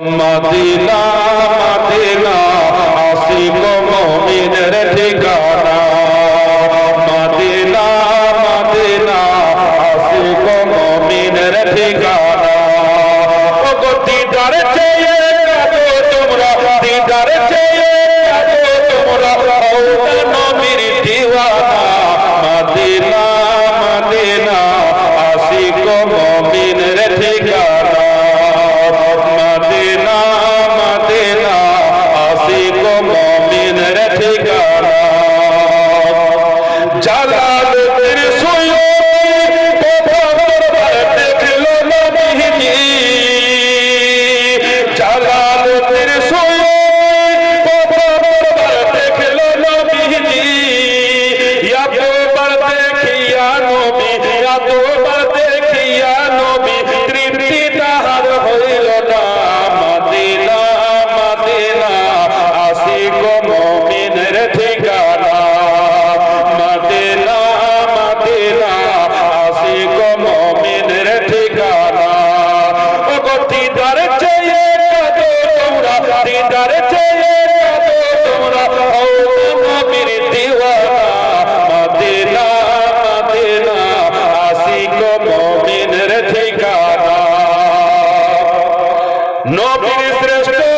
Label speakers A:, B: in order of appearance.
A: Medina Medina আসিব মুমিনের ঠিকানা। মদিনা মদিনা আসিব মুমিনের ঠিকানা। নবীটার ছেলে তোমরা নবীর দিওয়ানা মদিনা মদিনা আশিক মমিনের ঠিকানা। নবীর শ্রেষ্ঠ